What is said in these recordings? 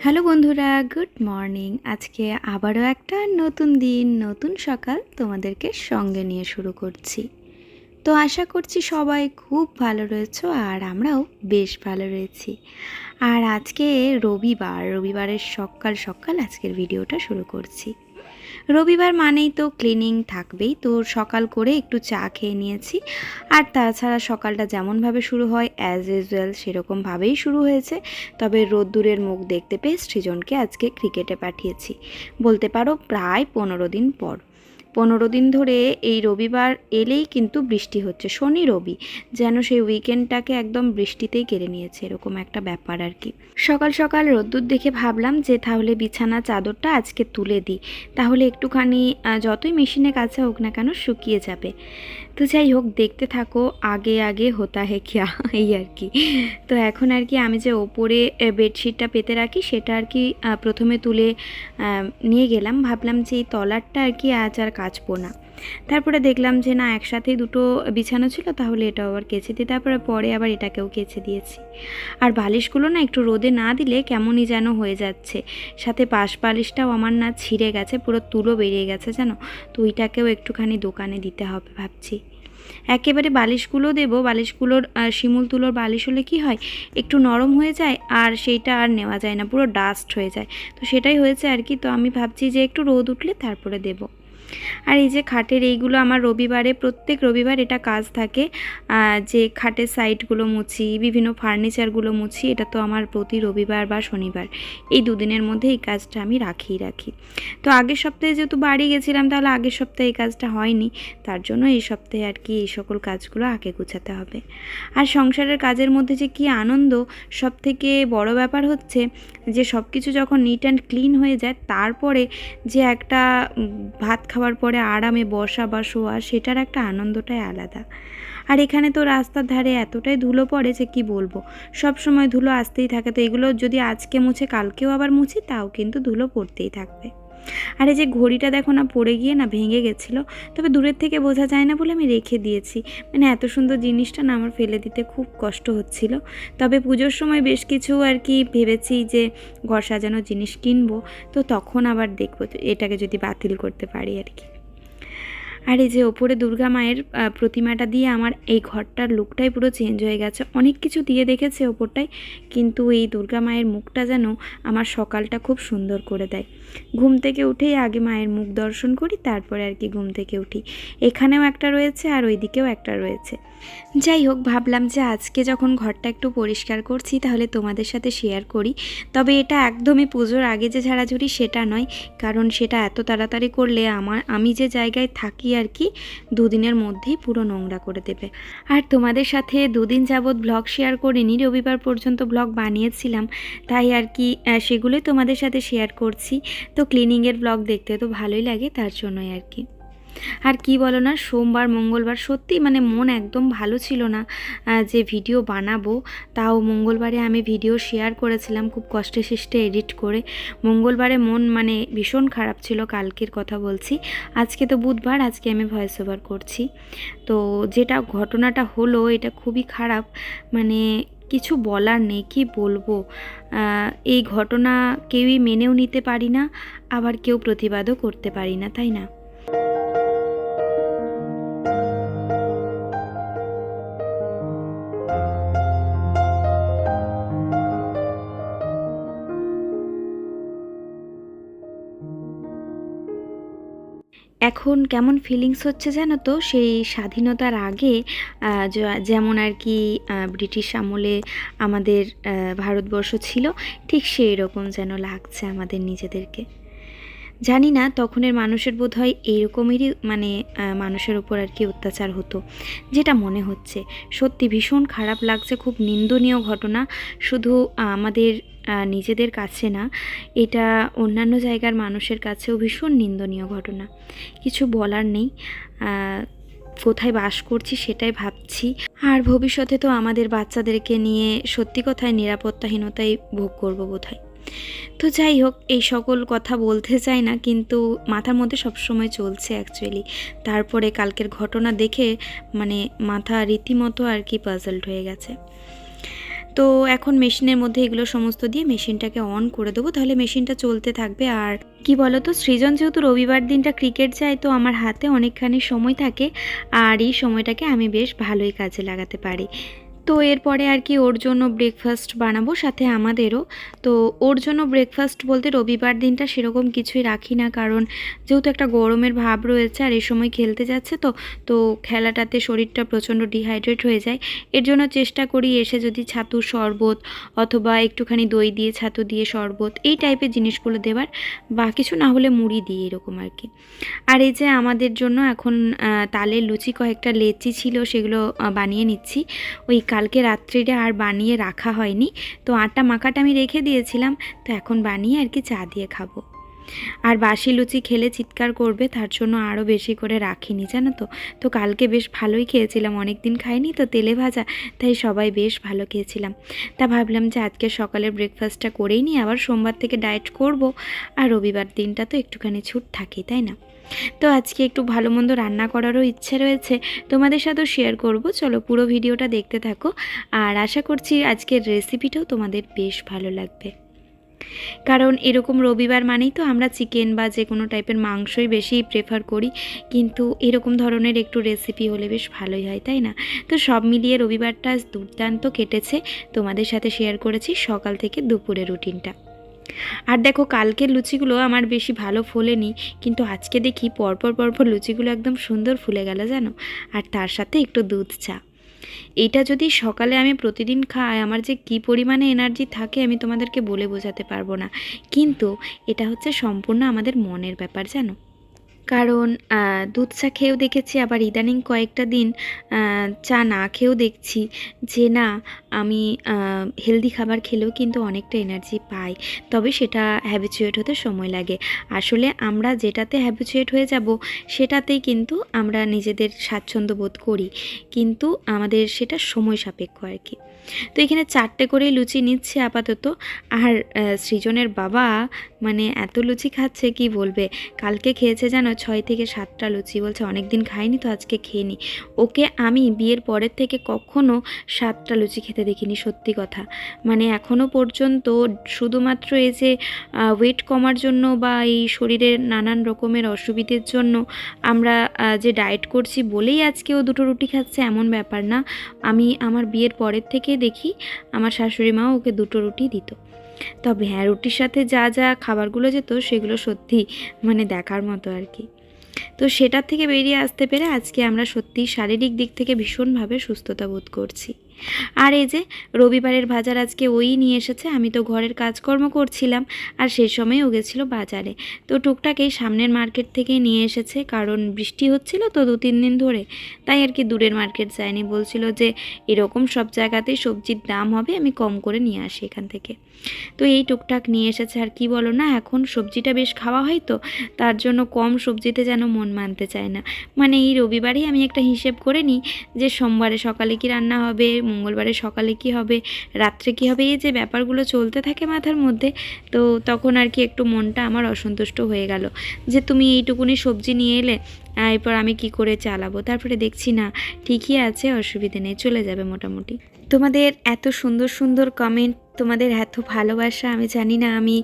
Hello বন্ধুরা, good morning. আজকে আবারও একটা নতুন দিন, নতুন সকাল তোমাদেরকে সঙ্গে নিয়ে শুরু করছি। তো আশা করছি সবাই খুব ভালো রয়েছ আর আমরাও বেশ ভালো রয়েছি। আর আজকে রবিবার, রবিবারের সকাল সকাল আজকের ভিডিওটা শুরু করছি। রবিবার মানেই তো ক্লিনিং থাকবেই। তো সকাল করে একটু চা খেয়ে নিয়েছি। আর তাছাড়া সকালটা যেমনভাবে শুরু হয় অ্যাজ ইউজুয়াল সেরকমভাবেই শুরু হয়েছে। তবে রোদ্দুরের মুখ দেখতে পেয়ে সৃজনকে আজকে ক্রিকেটে পাঠিয়েছি। বলতে পারো প্রায় পনেরো দিন পর। পনেরো দিন ধরে এই রবিবার এলেই কিন্তু বৃষ্টি হচ্ছে, শনি রবি, যেন সেই উইকেন্ডটাকে একদম বৃষ্টিতেই কেড়ে নিয়েছে, এরকম একটা ব্যাপার আর কি। সকাল সকাল রোদ্দুর দেখে ভাবলাম যে তাহলে বিছানা চাদরটা আজকে তুলে দিই, তাহলে একটুখানি যতই মেশিনে কাছে হোক না কেন শুকিয়ে যাবে। তো যাই হোক, দেখতে থাকো, আগে আগে হোতা হে কিয়া, এই আর কি। তো এখন আর কি আমি যে ওপরে বেডশিটটা পেতে রাখি, সেটা আর কি প্রথমে তুলে নিয়ে গেলাম। ভাবলাম যে এই তলারটা আর কি আজ আর কাচবো না। তারপরে দেখলাম যে না, একসাথেই দুটো বিছানো ছিল, তাহলে এটাও আবার কেচে দিই। তারপরে পরে আবার এটাকেও কেচে দিয়েছি। আর বালিশগুলো না, একটু রোদে না দিলে কেমনই যেন হয়ে যাচ্ছে। সাথে পাশ বালিশটাও আমার না ছিঁড়ে গেছে, পুরো তুলো বেরিয়ে গেছে, জানো? তো ওইটাকেও একটুখানি দোকানে দিতে হবে, ভাবছি। একেবারে বালিশগুলো দেব, বালিশগুলোর শিমুল তুলোর বালিশ হলে কি হয়, একটু নরম হয়ে যায় আর সেইটা আর নেওয়া যায় না, পুরো ডাস্ট হয়ে যায়। তো সেটাই হয়েছে আর কি, তো আমি ভাবছি যে একটু রোদ উঠলে তারপরে দেবো। আর এই যে খাটের এইগুলো আমার রবিবারে, প্রত্যেক রবিবার এটা কাজ থাকে। যে খাটের সাইডগুলো মুছি, বিভিন্ন ফার্নিচারগুলো মুছি, এটা তো আমার প্রতি রবিবার বা শনিবার। এই দুদিনের মধ্যে এই কাজটা আমি রাখিই রাখি। তো আগের সপ্তাহে যেহেতু বাড়ি গেছিলাম, তাহলে আগের সপ্তাহে এই কাজটা হয়নি। তার জন্য এই সপ্তাহে আর কি এই সকল কাজগুলো আগে গুছাতে হবে। আর সংসারের কাজের মধ্যে যে কি আনন্দ সব থেকে বড় ব্যাপার হচ্ছে যে সব কিছু যখন নিট অ্যান্ড ক্লিন হয়ে যায়, তারপরে যে একটা ভাত খাওয়ার পরে আরামে বসা বা শোয়া, সেটার একটা আনন্দটাই আলাদা। আর এখানে তো রাস্তার ধারে এতটাই ধুলো পড়ে যে কী বলব? সব সময় ধুলো আসতেই থাকে, তো এগুলো যদি আজকে মুছে, কালকেও আবার মুছি, তাও কিন্তু ধুলো পড়তেই থাকবে। আর এই যে ঘড়িটা দেখো না পড়ে গিয়ে না ভেঙে গেছিল, তবে দূরের থেকে বোঝা যায় না বলে আমি রেখে দিয়েছি। মানে এত সুন্দর জিনিসটা না আমার ফেলে দিতে খুব কষ্ট হচ্ছিল। তবে পুজোর সময় বেশ কিছু আর কি ভেবেছি যে ঘর সাজানোর জিনিস কিনবো, তো তখন আবার দেখব এটাকে যদি বাতিল করতে পারি আর কি। আর এই যে ওপরে দুর্গা মায়ের প্রতিমাটা দিয়ে আমার এই ঘরটার লুকটাই পুরো চেঞ্জ হয়ে গেছে। অনেক কিছু দিয়ে দেখেছে ওপরটায়, কিন্তু এই দুর্গা মায়ের মুখটা যেন আমার সকালটা খুব সুন্দর করে দেয়। ঘুম থেকে উঠেই আগে মায়ের মুখ দর্শন করি, তারপরে আর কি ঘুম থেকে উঠি। এখানেও একটা রয়েছে আর ওইদিকেও একটা রয়েছে। যাই হোক, ভাবলাম যে আজকে যখন ঘরটা একটু পরিষ্কার করছি, তাহলে তোমাদের সাথে শেয়ার করি। তবে এটা একদমই পুজোর আগে যে ঝাড়াঝুড়ি, সেটা নয়। কারণ সেটা এত তাড়াতাড়ি করলে আমার, আমি যে জায়গায় থাকি আর কি, দুদিনের মধ্যেই পুরো নোংরা করে দেবে। আর তোমাদের সাথে দুদিন যাবৎ ব্লগ শেয়ার করিনি, রবিবার পর্যন্ত ব্লগ বানিয়েছিলাম। তাই আর কি সেগুলোই তোমাদের সাথে শেয়ার করছি। তো ক্লিনিংয়ের ব্লগ দেখতে তো ভালোই লাগে তার জন্যই আর কি। আর কি বলো না, সোমবার, মঙ্গলবার সত্যি মানে মন একদম ভালো ছিল না যে ভিডিও বানাবো, তাও মঙ্গলবারে আমি ভিডিও শেয়ার করেছিলাম খুব কষ্টে সৃষ্টে এডিট করে। মঙ্গলবারে মন মানে ভীষণ খারাপ ছিল, কালকের কথা বলছি। আজকে তো বুধবার, আজকে আমি ভয়েস ওভার করছি। তো যেটা ঘটনাটা হলো, এটা খুবই খারাপ। মানে কিছু বলার নেই, কি বলব? এই ঘটনা কেউই মেনেও নিতে পারি না, আবার কেউ প্রতিবাদও করতে পারি না, তাই না? এখন কেমন ফিলিংস হচ্ছে জানো তো? সেই স্বাধীনতার আগে যেমন আর কি ব্রিটিশ আমলে আমাদের ভারতবর্ষ ছিল, ঠিক সেই রকম যেন লাগছে আমাদের নিজেদেরকে। জানি না, তখনের মানুষের বোধ হয় এইরকমেরই মানে মানুষের উপর আর কি অত্যাচার হতো, যেটা মনে হচ্ছে। সত্যি ভীষণ খারাপ লাগছে, খুব নিন্দনীয় ঘটনা। শুধু আমাদের নিজেদের কাছে না, এটা অন্যান্য জায়গার মানুষের কাছেও ভীষণ নিন্দনীয় ঘটনা। কিছু বলার নেই কোথায় বাস করছি সেটাই ভাবছি। আর ভবিষ্যতে তো আমাদের বাচ্চাদেরকে নিয়ে সত্যি কথায় নিরাপত্তাহীনতাই ভোগ করব বোধহয়। তো যাই হোক, এই সকল কথা বলতে চাই না, কিন্তু মাথার মধ্যে সবসময় চলছে অ্যাকচুয়ালি তারপরে কালকের ঘটনা দেখে মানে মাথা রীতিমতো আর কি পাজলড হয়ে গেছে। তো এখন মেশিনের মধ্যে এগুলো সমস্ত দিয়ে মেশিনটাকে অন করে দেবো, তাহলে মেশিনটা চলতে থাকবে। আর কি বলো তো সৃজন যেহেতু রবিবার দিনটা ক্রিকেট যায়, তো আমার হাতে অনেকখানি সময় থাকে, আর এই সময়টাকে আমি বেশ ভালোই কাজে লাগাতে পারি। তো এরপরে আর কি ওর জন্য ব্রেকফাস্ট বানাবো, সাথে আমাদেরও। তো ওর জন্য ব্রেকফাস্ট বলতে রবিবার দিনটা সেরকম কিছুই রাখি না, কারণ যেহেতু একটা গরমের ভাব রয়েছে আর এই সময় খেলতে যাচ্ছে তো তো খেলাটাতে শরীরটা প্রচণ্ড ডিহাইড্রেট হয়ে যায়। এর জন্য চেষ্টা করি এসে যদি ছাতুর শরবত অথবা একটুখানি দই দিয়ে, ছাতু দিয়ে শরবত এই টাইপের জিনিসগুলো দেওয়ার, বা কিছু না হলে মুড়ি দিই এরকম আর কি। আর এই যে আমাদের জন্য এখন তালের লুচি কয়েকটা লেচি ছিল সেগুলো বানিয়ে নিচ্ছি। ওই কালকে রাত্রিরে আর বানিয়ে রাখা হয়নি। তো আটা মাখাটা আমি রেখে দিয়েছিলাম। তো এখন বানিয়ে আর কি চা দিয়ে খাব। আর বাসি লুচি খেলে চিৎকার করবে, তার জন্য আরও বেশি করে রাখিনি, জানো তো? তো কালকে বেশ ভালোই খেয়েছিলাম অনেক দিন খাইনি তো তেলে ভাজা, তাই সবাই বেশ ভালো খেয়েছিলাম। তা ভাবলাম যে আজকে সকালের ব্রেকফাস্টটা করেই নিই, আবার সোমবার থেকে ডায়েট করব। আর রবিবার দিনটা তো একটুখানি ছুট থাকেই, তাই না? তো আজকে একটু ভালো মন্দ রান্না করারও ইচ্ছে রয়েছে, তোমাদের সাথেও শেয়ার করব। চলো পুরো ভিডিওটা দেখতে থাকো। আর আশা করছি আজকের রেসিপিটাও তোমাদের বেশ ভালো লাগবে। কারণ এরকম রবিবার মানেই তো আমরা চিকেন বা যে কোনো টাইপের মাংসই বেশি প্রেফার করি, কিন্তু এরকম ধরনের একটু রেসিপি হলে বেশ ভালোই হয়, তাই না? তো সব মিলিয়ে রবিবারটা দুর্দান্ত কেটেছে। তোমাদের সাথে শেয়ার করেছি সকাল থেকে দুপুরের রুটিনটা আর দেখো, কালকের লুচিগুলো আমার বেশি ভালো ফোলেনি, কিন্তু আজকে দেখি পরপর পরপর লুচিগুলো একদম সুন্দর ফুলে গেল জানো? আর তার সাথে একটু দুধ চা। এটা যদি সকালে আমি প্রতিদিন খাই, আমার যে কি পরিমাণে এনার্জি থাকে আমি তোমাদেরকে বলে বোঝাতে পারব না। কিন্তু এটা হচ্ছে সম্পূর্ণ আমাদের মনের ব্যাপার জানো? কারণ দুধ চা খেয়েও দেখেছি, আবার ইদানিং কয়েকটা দিন চা না খেয়েও দেখছি যে না, আমি হেলদি খাবার খেলেও কিন্তু অনেকটা এনার্জি পাই। তবে সেটা হ্যাবিচুয়েট হতে সময় লাগে। আসলে আমরা যেটাতে হ্যাবিচুয়েট হয়ে যাব, সেটাতেই কিন্তু আমরা নিজেদের স্বাচ্ছন্দ্য বোধ করি। কিন্তু আমাদের সেটা সময় সাপেক্ষ আর কি। তো এখানে চারটে করেই লুচি নিচ্ছে আপাতত। আর সৃজনের বাবা মানে এত লুচি খাচ্ছে, কি বলবে? কালকে খেয়েছে জানো ছয় থেকে সাতটা লুচি, বলছে অনেক দিন খাইনি তো আজকে খেয়ে নি ওকে আমি বিয়ের পরের থেকে কখনো সাতটা লুচি খেতে দেখিনি, সত্যি কথা। মানে এখনও পর্যন্ত শুধুমাত্র এই যে ওয়েট কমার জন্য বা এই শরীরের নানান রকমের অসুবিধের জন্য আমরা যে ডায়েট করছি বলেই আজকে ও দুটো রুটি খাচ্ছে, এমন ব্যাপার না। আমি আমার বিয়ের পরের থেকে দেখি আমার শাশুড়ি মাও ওকে দুটো রুটি দিত। তবে হ্যাঁ রুটির সাথে যা যা খাবারগুলো যেত সেগুলো সত্যি মানে দেখার মতো আর কি। তো সেটার থেকে বেরিয়ে আসতে পেরে আজকে আমরা সত্যি শারীরিক দিক থেকে ভীষণভাবে সুস্থতা বোধ করছি। আর এই যে রবিবারের বাজার আজকে ওই নিয়ে এসেছে, আমি তো ঘরের কাজকর্ম করছিলাম আর সেই সময় ও গেছিল বাজারে। তো টুকটাক এই সামনের মার্কেট থেকেই নিয়ে এসেছে, কারণ বৃষ্টি হচ্ছিল তো দু তিন দিন ধরে, তাই আর কি দূরের মার্কেট যায়নি। বলছিল যে এরকম সব জায়গাতেই সবজির দাম হবে, আমি কম করে নিয়ে আসি এখান থেকে। তো এই টুকটাক নিয়ে এসেছে, আর কি বলো না, এখন সবজিটা বেশ খাওয়া হয় তো, তার জন্য কম সবজিতে যেন মন মানতে চায় না। মানে এই রবিবারেই আমি একটা হিসেব করে নিই যে সোমবারে সকালে কি রান্না হবে মঙ্গলবারে সকালে কি হবে, রাত্রে কি হবে, এই যে ব্যাপারগুলো চলতে থাকে মাথার মধ্যে, তো তখন আর কি একটু মনটা আমার অসন্তুষ্ট হয়ে গেল। যে তুমি এইটুকুনি সবজি নিয়ে এলে এরপর আমি কি করে চালাবো? তারপরে দেখছি না, ঠিকই আছে, অসুবিধে নেই, চলে যাবে মোটামুটি। তোমাদের এত সুন্দর সুন্দর কমেন্ট তোমাদের এত ভালোবাসা, আমি জানি না আমি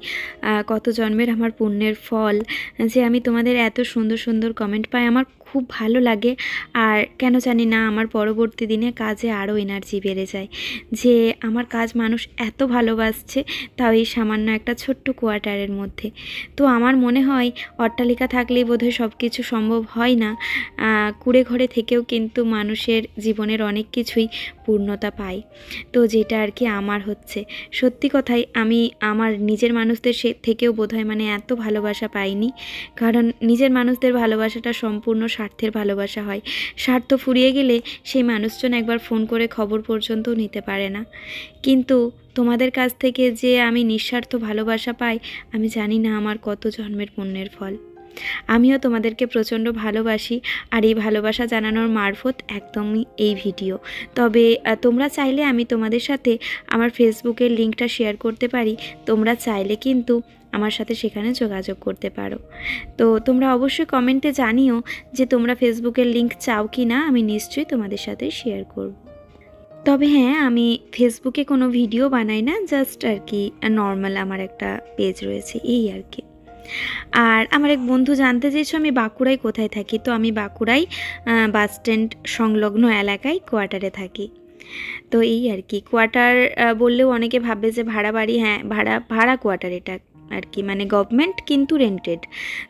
কত জন্মের আমার পুণ্যের ফল, যে আমি তোমাদের এত সুন্দর সুন্দর কমেন্ট পাই, আমার খুব ভালো লাগে। আর কেন জানি না আমার পরবর্তী দিনে কাজে আরও এনার্জি বেড়ে যায়। যে আমার কাজ মানুষ এত ভালোবাসছে, তাও এই সামান্য একটা ছোট্ট কোয়ার্টারের মধ্যে। তো আমার মনে হয় অট্টালিকা থাকলেই বোধহয় সব কিছু সম্ভব হয় না। কুড়ে ঘরে থেকেও কিন্তু মানুষের জীবনের অনেক কিছুই পূর্ণতা পায়। তো যেটা আর কি আমার হচ্ছে। সত্যি কথাই আমি আমার নিজের মানুষদের সে, থেকেও বোধহয় মানে এত ভালোবাসা পাইনি। কারণ নিজের মানুষদের ভালোবাসাটা সম্পূর্ণ স্বার্থের ভালোবাসা হয়। স্বার্থ ফুরিয়ে গেলে সেই মানুষজন একবার ফোন করে খবর পর্যন্ত নিতে পারে না। কিন্তু তোমাদের কাছ থেকে যে আমি নিঃস্বার্থ ভালোবাসা পাই, আমি জানি না আমার কত জন্মের পুণ্যের ফল। আমিও তোমাদেরকে প্রচণ্ড ভালোবাসি, আর এই ভালোবাসা জানানোর মারফত একদমই এই ভিডিও। তবে তোমরা চাইলে আমি তোমাদের সাথে আমার ফেসবুকের লিঙ্কটা শেয়ার করতে পারি। তোমরা চাইলে কিন্তু আমার সাথে সেখানে যোগাযোগ করতে পারো। তো তোমরা অবশ্যই কমেন্টে জানিও যে তোমরা ফেসবুকের লিঙ্ক চাও কি না আমি নিশ্চয়ই তোমাদের সাথে শেয়ার করব। তবে হ্যাঁ আমি ফেসবুকে কোনো ভিডিও বানাই না জাস্ট আর কি নর্মাল আমার একটা পেজ রয়েছে এই আর কি। আর আমার এক বন্ধু জানতে চেয়েছো আমি বাঁকুড়ায় কোথায় থাকি তো আমি বাঁকুড়ায় আহ, বাস স্ট্যান্ড সংলগ্ন এলাকায় কোয়ার্টারে থাকি। তো এই আর কি কোয়ার্টার বললেও অনেকে ভাববে যে ভাড়া বাড়ি হ্যাঁ ভাড়া ভাড়া কোয়ার্টার এটা। আর কি মানে গভর্নমেন্ট কিন্তু রেন্টেড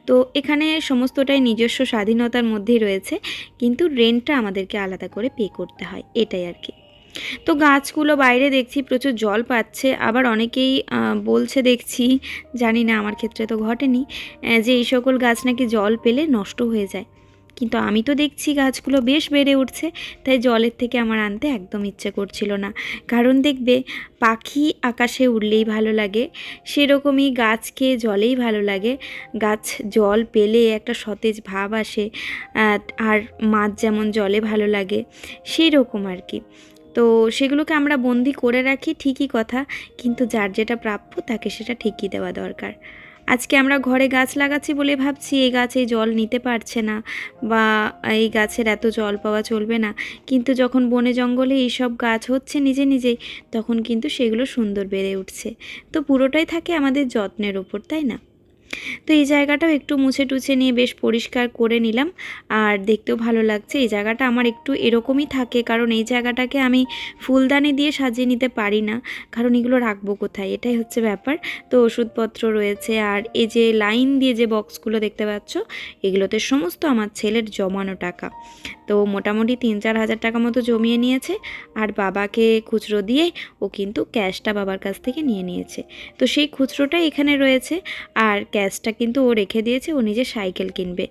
তো এখানে সমস্তটাই নিজস্ব স্বাধীনতার মধ্যেই রয়েছে, কিন্তু রেন্টটা আমাদেরকে আলাদা করে পে করতে হয়, এটাই আর কি। তো গাছগুলো বাইরে দেখছি, প্রচুর জল পাচ্ছে, আবার অনেকেই বলছে দেখছি, জানি না আমার ক্ষেত্রে তো ঘটেনি যে এই সকল গাছ নাকি জল পেলে নষ্ট হয়ে যায়। কিন্তু আমি তো দেখছি গাছগুলো বেশ বেড়ে উঠছে, তাই জলের থেকে আমার আনতে একদম ইচ্ছে করছিল না। কারণ দেখবে, পাখি আকাশে উড়লেই ভালো লাগে, সেরকমই গাছকে জলেই ভালো লাগে। গাছ জল পেলে একটা সতেজ ভাব আসে আর মাছ যেমন জলে ভালো লাগে সেই রকম আর কি। তো সেগুলোকে আমরা বন্দি করে রাখি ঠিকই কথা, কিন্তু যার যেটা প্রাপ্য তাকে সেটা ঠিকই দেওয়া দরকার। আজকে আমরা ঘরে গাছ লাগাচ্ছি বলে ভাবছি, এই গাছে জল নিতে পারছে না বা এই গাছের এত জল পাওয়া চলবে না। কিন্তু যখন বনে জঙ্গলে এইসব গাছ হচ্ছে নিজে নিজেই, তখন কিন্তু সেগুলো সুন্দর বেড়ে উঠছে। তো পুরোটাই থাকে আমাদের যত্নের ওপর তাই না? তো এই জায়গাটাও একটু মুছে টুছে নিয়ে বেশ পরিষ্কার করে নিলাম। আর দেখতেও ভালো লাগছে, এই জায়গাটা আমার একটু এরকমই থাকে, কারণ এই জায়গাটাকে আমি ফুলদানি দিয়ে সাজিয়ে নিতে পারি না, কারণ এগুলো রাখব কোথায়? এটাই হচ্ছে ব্যাপার। তো ওষুধপত্র রয়েছে, আর এই যে লাইন দিয়ে যে বক্সগুলো দেখতে পাচ্ছ, এগুলোতে সমস্ত আমার ছেলের জমানো টাকা। তো মোটামুটি তিন চার হাজার টাকা মতো জমিয়ে নিয়েছে। আর বাবাকে খুচরো দিয়ে ও কিন্তু ক্যাশটা বাবার কাছ থেকে নিয়ে নিয়েছে। তো সেই খুচরোটা এখানে রয়েছে। আর ক্যাশটা কিন্তু ও রেখে দিয়েছে, ও নিজে সাইকেল কিনবে।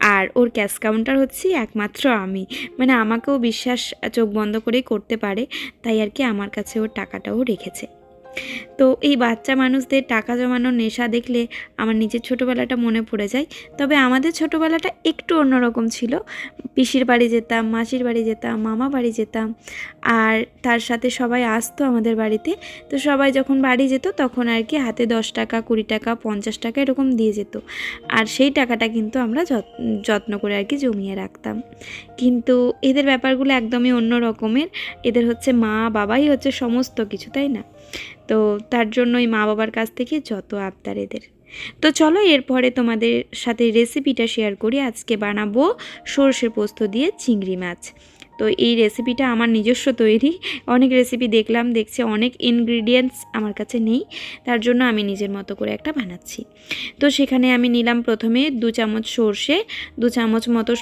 আর ওর ক্যাশ কাউন্টার হচ্ছে একমাত্র আমি। মানে আমাকেও বিশ্বাস চোখ বন্ধ করেই করতে পারে। তাই আর কি আমার কাছে ওর টাকাটাও রেখেছে। তো এই বাচ্চা মানুষদের টাকা জমানোর নেশা দেখলে আমার নিজের ছোটোবেলাটা মনে পড়ে যায়। তবে আমাদের ছোটোবেলাটা একটু অন্যরকম ছিল। পিসির বাড়ি যেতাম, মাসির বাড়ি যেতাম, মামা বাড়ি যেতাম, আর তার সাথে সবাই আসতো আমাদের বাড়িতে। তো সবাই যখন বাড়ি যেত তখন আর কি হাতে দশ টাকা, কুড়ি টাকা, পঞ্চাশ টাকা এরকম দিয়ে যেত। আর সেই টাকাটা কিন্তু আমরা যত- যত্ন করে আর কি জমিয়ে রাখতাম। কিন্তু এদের ব্যাপারগুলো একদমই অন্য রকমের এদের হচ্ছে মা, বাবাই হচ্ছে সমস্ত কিছু, তাই না? তো তার জন্যই মা বাবার কাছ থেকে যত আবদার এদের। তো চলো এরপরে তোমাদের সাথে রেসিপিটা শেয়ার করি। আজকে বানাবো সর্ষে পোস্ত দিয়ে চিংড়ি মাছ। তো এই রেসিপিটা আমার নিজস্ব তৈরি। অনেক রেসিপি দেখলাম, দেখছি অনেক ইনগ্রিডিয়েন্টস আমার কাছে নেই, তার জন্য আমি নিজের মতো করে একটা বানাচ্ছি। তো সেখানে আমি নিলাম প্রথমে দু চামচ সর্ষে, দু চামচ মতো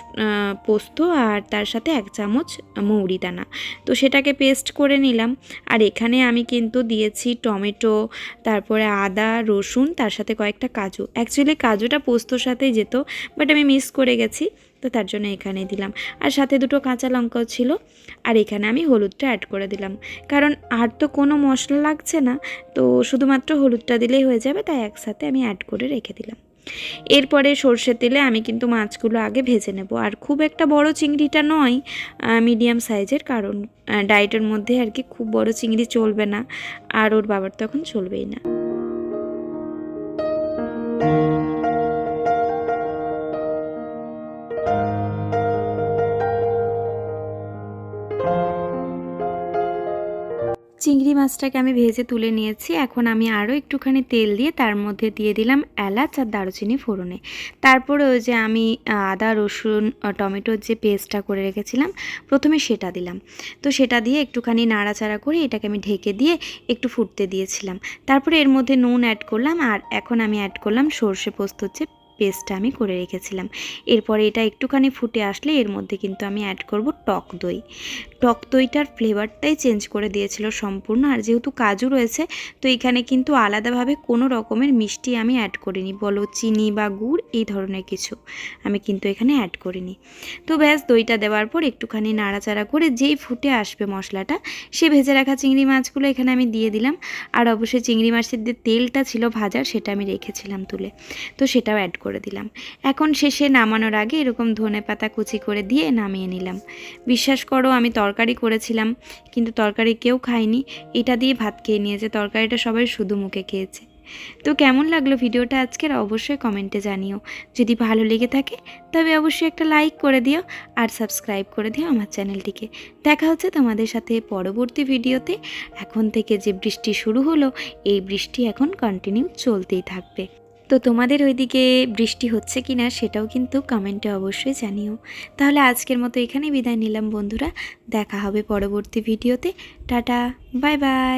পোস্ত আর তার সাথে এক চামচ মৌরি দানা। তো সেটাকে পেস্ট করে নিলাম। আর এখানে আমি কিন্তু দিয়েছি টমেটো, তারপরে আদা, রসুন, তার সাথে কয়েকটা কাজু। অ্যাকচুয়ালি কাজুটা পোস্তর সাথেই যেত বাট আমি মিস করে গেছি। তো তার জন্য এখানে দিলাম। আর সাথে দুটো কাঁচা লঙ্কাও ছিল। আর এখানে আমি হলুদটা অ্যাড করে দিলাম। কারণ আর তো কোনো মশলা লাগছে না। তো শুধুমাত্র হলুদটা দিলেই হয়ে যাবে, তাই একসাথে আমি অ্যাড করে রেখে দিলাম। এরপরে সর্ষের তেলে আমি কিন্তু মাছগুলো আগে ভেজে নেব। আর খুব একটা বড় চিংড়িটা নয় মিডিয়াম সাইজের কারণ ডায়েটের মধ্যে আর কি খুব বড় চিংড়ি চলবে না। আর ওর বাবার তখন চলবেই না। চিংড়ি মাছটাকে আমি ভেজে তুলে নিয়েছি। এখন আমি আরও একটুখানি তেল দিয়ে তার মধ্যে দিয়ে দিলাম এলাচ আর দারুচিনি ফোড়নে। তারপরে ওই যে আমি আদা, রসুন টমেটোর যে পেস্টটা করে রেখেছিলাম, প্রথমে সেটা দিলাম। তো সেটা দিয়ে একটুখানি নাড়াচাড়া করে এটাকে আমি ঢেকে দিয়ে একটু ফুটতে দিয়েছিলাম। তারপরে এর মধ্যে নুন অ্যাড করলাম আর এখন আমি অ্যাড করলাম সর্ষে পোস্ত যে পেস্টটা আমি করে রেখেছিলাম। এরপরে এটা একটুখানি ফুটে আসলে এর মধ্যে কিন্তু আমি অ্যাড করব টক দই। টক দইটার ফ্লেভারটাই চেঞ্জ করে দিয়েছিল সম্পূর্ণ। আর যেহেতু কাজু রয়েছে, তো এখানে কিন্তু আলাদাভাবে কোনো রকমের মিষ্টি আমি অ্যাড করিনি। বলো চিনি বা গুড়, এই ধরনের কিছু আমি কিন্তু এখানে অ্যাড করিনি। তো ব্যাস, দইটা দেওয়ার পর একটুখানি নাড়াচাড়া করে যেই ফুটে আসবে মশলাটা, সে ভেজে রাখা চিংড়ি মাছগুলো এখানে আমি দিয়ে দিলাম। আর অবশ্যই চিংড়ি মাছের যে তেলটা ছিল ভাজার, সেটা আমি রেখেছিলাম তুলে। তো সেটাও অ্যাড করে দিলাম। এখন শেষে নামানোর আগে এরকম ধনে পাতা কুচি করে দিয়ে নামিয়ে নিলাম। বিশ্বাস করো, আমি তরকারি করেছিলাম, কিন্তু তরকারি কেউ খায়নি। এটা দিয়ে ভাত খেয়ে নিয়েছে, তরকারিটা সবাই শুধু মুখে খেয়েছে। তো কেমন লাগল ভিডিওটা আজকের? অবশ্যই কমেন্টে জানিও। যদি ভালো লেগে থাকে, তবে অবশ্যই একটা লাইক করে দিও আর সাবস্ক্রাইব করে দিও আমার চ্যানেলটিকে। দেখা হচ্ছে তোমাদের সাথে পরবর্তী ভিডিওতে। এখন থেকে যে বৃষ্টি শুরু হলো, এই বৃষ্টি এখন কন্টিনিউ চলতেই থাকবে। তো তোমাদের ওইদিকে বৃষ্টি হচ্ছে কি না সেটাও কিন্তু কমেন্টে অবশ্যই জানিও। তাহলে আজকের মতো এখানে বিদায় নিলাম বন্ধুরা। দেখা হবে পরবর্তী ভিডিওতে। Tata, bye bye.